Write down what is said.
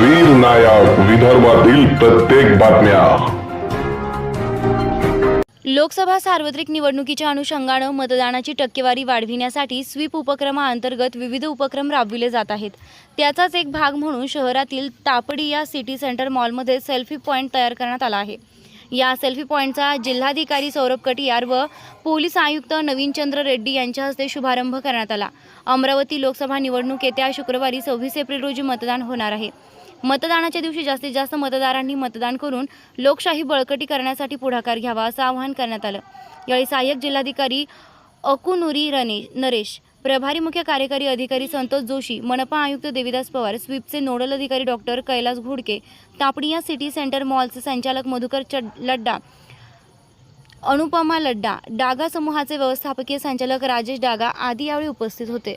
वीर नायक विदर्भातील प्रत्येक बातम्या. लोकसभा सार्वत्रिक निवडणुकीच्या अनुषंगानं मतदानाची टक्केवारी वाढविण्यासाठी स्वीप उपक्रमाअंतर्गत विविध उपक्रम राबविले जात आहेत. त्याचाच एक भाग म्हणून शहरातील तापडी या सिटी सेंटर मॉलमध्ये सेल्फी पॉईंट तयार करण्यात आला आहे. या सेल्फी पॉईंटचा जिल्हाधिकारी सौरभ कटियार व पोलीस आयुक्त नवीनचंद्र रेड्डी यांच्या हस्ते शुभारंभ करण्यात आला. अमरावती लोकसभा निवडणूक येत्या शुक्रवारी सव्वीस एप्रिल रोजी मतदान होणार आहे. मतदानाच्या दिवशी जास्तीत जास्त मतदारांनी मतदान करून लोकशाही बळकटी करण्यासाठी पुढाकार घ्यावा असं आवाहन करण्यात आलं. यावेळी सहाय्यक जिल्हाधिकारी अकुनुरी रने नरेश प्रभारी मुख्य कार्यकारी अधिकारी संतोष जोशी मनपा आयुक्त देविदास पवार स्वीपचे नोडल अधिकारी doctor Kailas Ghodke Tapadia city centre मॉलचे संचालक मधुकर चड लड्डा अनुपमा लड्डा डागा समूहाचे व्यवस्थापकीय संचालक राजेश डागा आदी यावेळी उपस्थित होते.